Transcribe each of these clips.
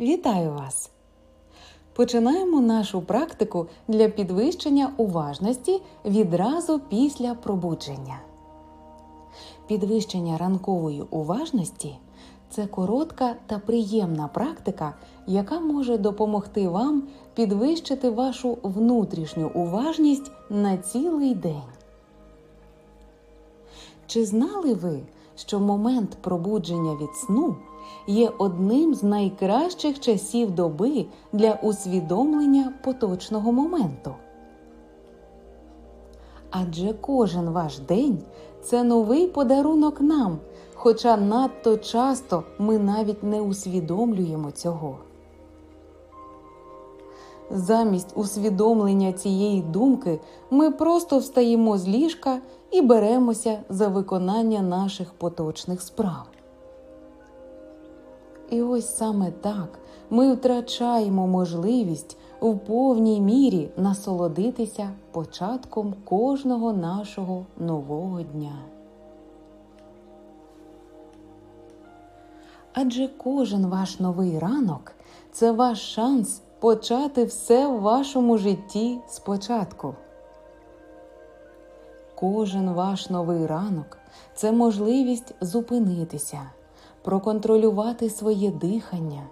Вітаю вас! Починаємо нашу практику для підвищення уважності відразу після пробудження. Підвищення ранкової уважності це коротка та приємна практика, яка може допомогти вам підвищити вашу внутрішню уважність на цілий день. Чи знали ви, що момент пробудження від сну є одним з найкращих часів доби для усвідомлення поточного моменту? Адже кожен ваш день це новий подарунок нам, хоча надто часто ми навіть не усвідомлюємо цього. Замість усвідомлення цієї думки ми просто встаємо з ліжка і беремося за виконання наших поточних справ. І ось саме так ми втрачаємо можливість в повній мірі насолодитися початком кожного нашого нового дня. Адже кожен ваш новий ранок це ваш шанс почати все в вашому житті спочатку. Кожен ваш новий ранок це можливість зупинитися, проконтролювати своє дихання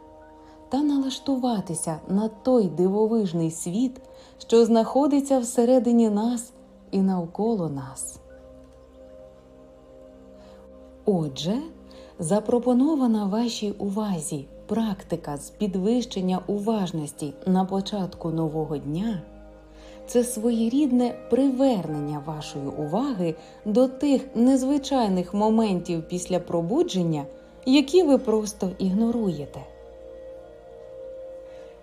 та налаштуватися на той дивовижний світ, що знаходиться всередині нас і навколо нас. Отже, запропонована вашій увазі практика з підвищення уважності на початку нового дня це своєрідне привернення вашої уваги до тих незвичайних моментів після пробудження, які ви просто ігноруєте.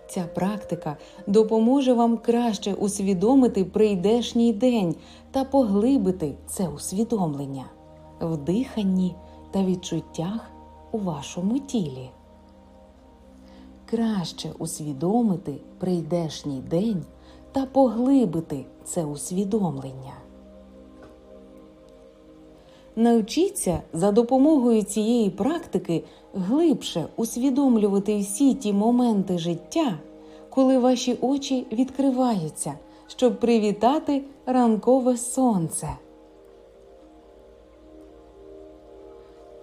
Ця практика допоможе вам краще усвідомити прийдешній день та поглибити це усвідомлення в диханні та відчуттях у вашому тілі. Краще усвідомити прийдешній день та поглибити це усвідомлення. Навчіться за допомогою цієї практики глибше усвідомлювати всі ті моменти життя, коли ваші очі відкриваються, щоб привітати ранкове сонце.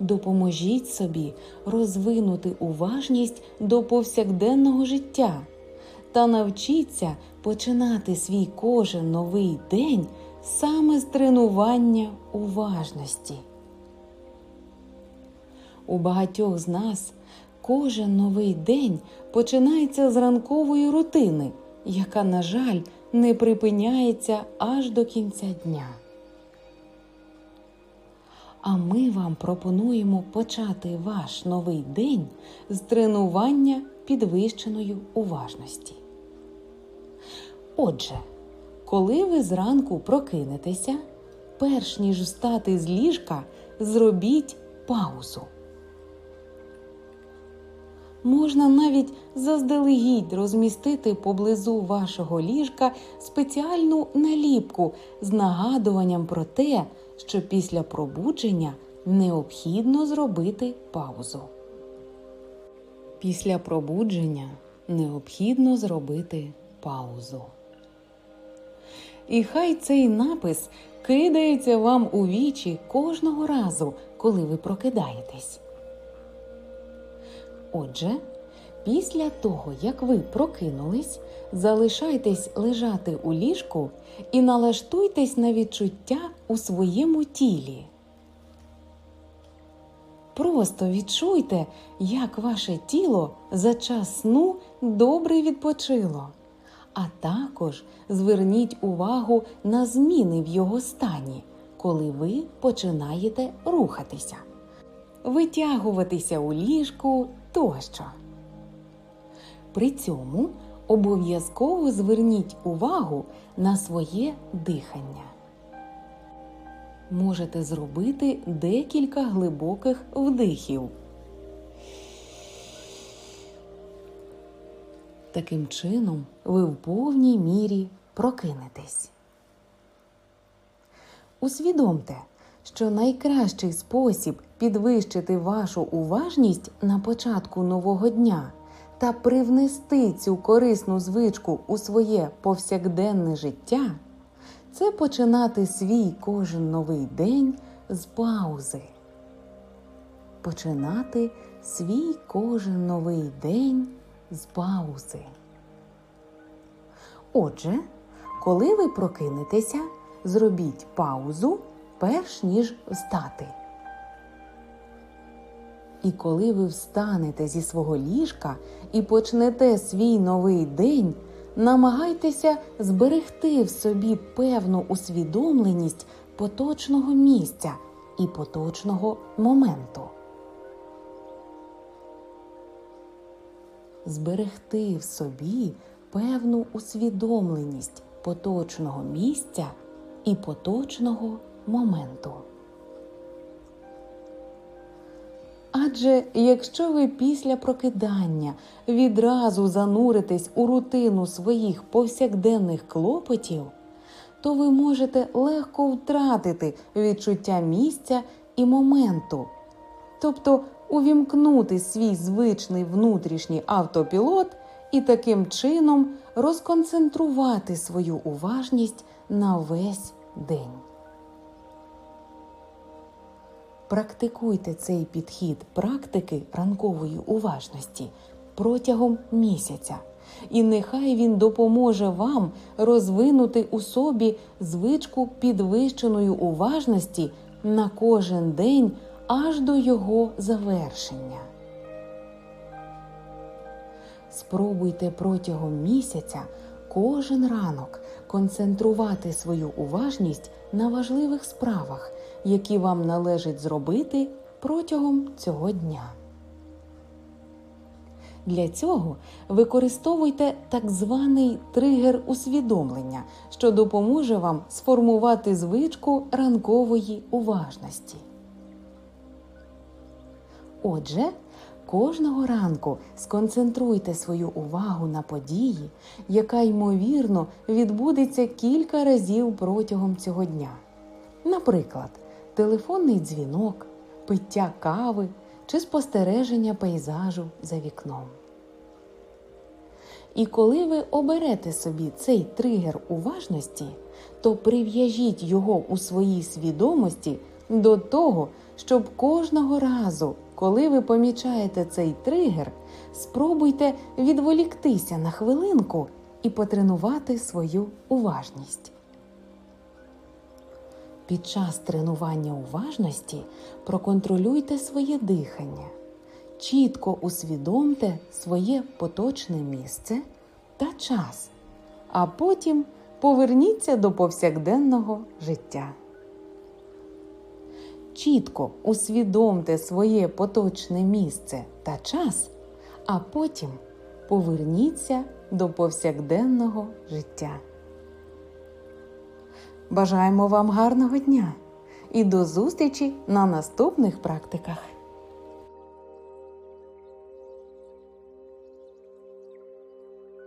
Допоможіть собі розвинути уважність до повсякденного життя та навчіться починати свій кожен новий день саме з тренування уважності. У багатьох з нас кожен новий день починається з ранкової рутини, яка, на жаль, не припиняється аж до кінця дня. А ми вам пропонуємо почати ваш новий день з тренування підвищеної уважності. Отже, коли ви зранку прокинетеся, перш ніж встати з ліжка, зробіть паузу. Можна навіть заздалегідь розмістити поблизу вашого ліжка спеціальну наліпку з нагадуванням про те, що після пробудження необхідно зробити паузу. Після пробудження необхідно зробити паузу. І хай цей напис кидається вам у вічі кожного разу, коли ви прокидаєтесь. Отже, після того, як ви прокинулись, залишайтесь лежати у ліжку і налаштуйтесь на відчуття у своєму тілі. Просто відчуйте, як ваше тіло за час сну добре відпочило. А також зверніть увагу на зміни в його стані, коли ви починаєте рухатися, витягуватися у ліжку тощо. При цьому обов'язково зверніть увагу на своє дихання. Можете зробити декілька глибоких вдихів. Таким чином, ви в повній мірі прокинетесь. Усвідомте, що найкращий спосіб підвищити вашу уважність на початку нового дня та привнести цю корисну звичку у своє повсякденне життя це починати свій кожен новий день з паузи. Починати свій кожен новий день з паузи. Отже, коли ви прокинетеся, зробіть паузу, перш ніж встати. І коли ви встанете зі свого ліжка і почнете свій новий день, намагайтеся зберегти в собі певну усвідомленість поточного місця і поточного моменту. Зберегти в собі певну усвідомленість поточного місця і поточного моменту. Адже якщо ви після прокидання відразу зануритесь у рутину своїх повсякденних клопотів, то ви можете легко втратити відчуття місця і моменту, тобто увімкнути свій звичний внутрішній автопілот і таким чином розконцентрувати свою уважність на весь день. Практикуйте цей підхід практики ранкової уважності протягом місяця, і нехай він допоможе вам розвинути у собі звичку підвищеної уважності на кожен день аж до його завершення. Спробуйте протягом місяця кожен ранок концентрувати свою уважність на важливих справах, які вам належить зробити протягом цього дня. Для цього використовуйте так званий тригер усвідомлення, що допоможе вам сформувати звичку ранкової уважності. Отже, кожного ранку сконцентруйте свою увагу на події, яка ймовірно відбудеться кілька разів протягом цього дня. Наприклад, телефонний дзвінок, пиття кави чи спостереження пейзажу за вікном. І коли ви оберете собі цей тригер уважності, то прив'яжіть його у своїй свідомості до того, щоб кожного разу, коли ви помічаєте цей тригер, спробуйте відволіктися на хвилинку і потренувати свою уважність. Під час тренування уважності проконтролюйте своє дихання, чітко усвідомте своє поточне місце та час, а потім поверніться до повсякденного життя. Чітко усвідомте своє поточне місце та час, а потім поверніться до повсякденного життя. Бажаємо вам гарного дня і до зустрічі на наступних практиках!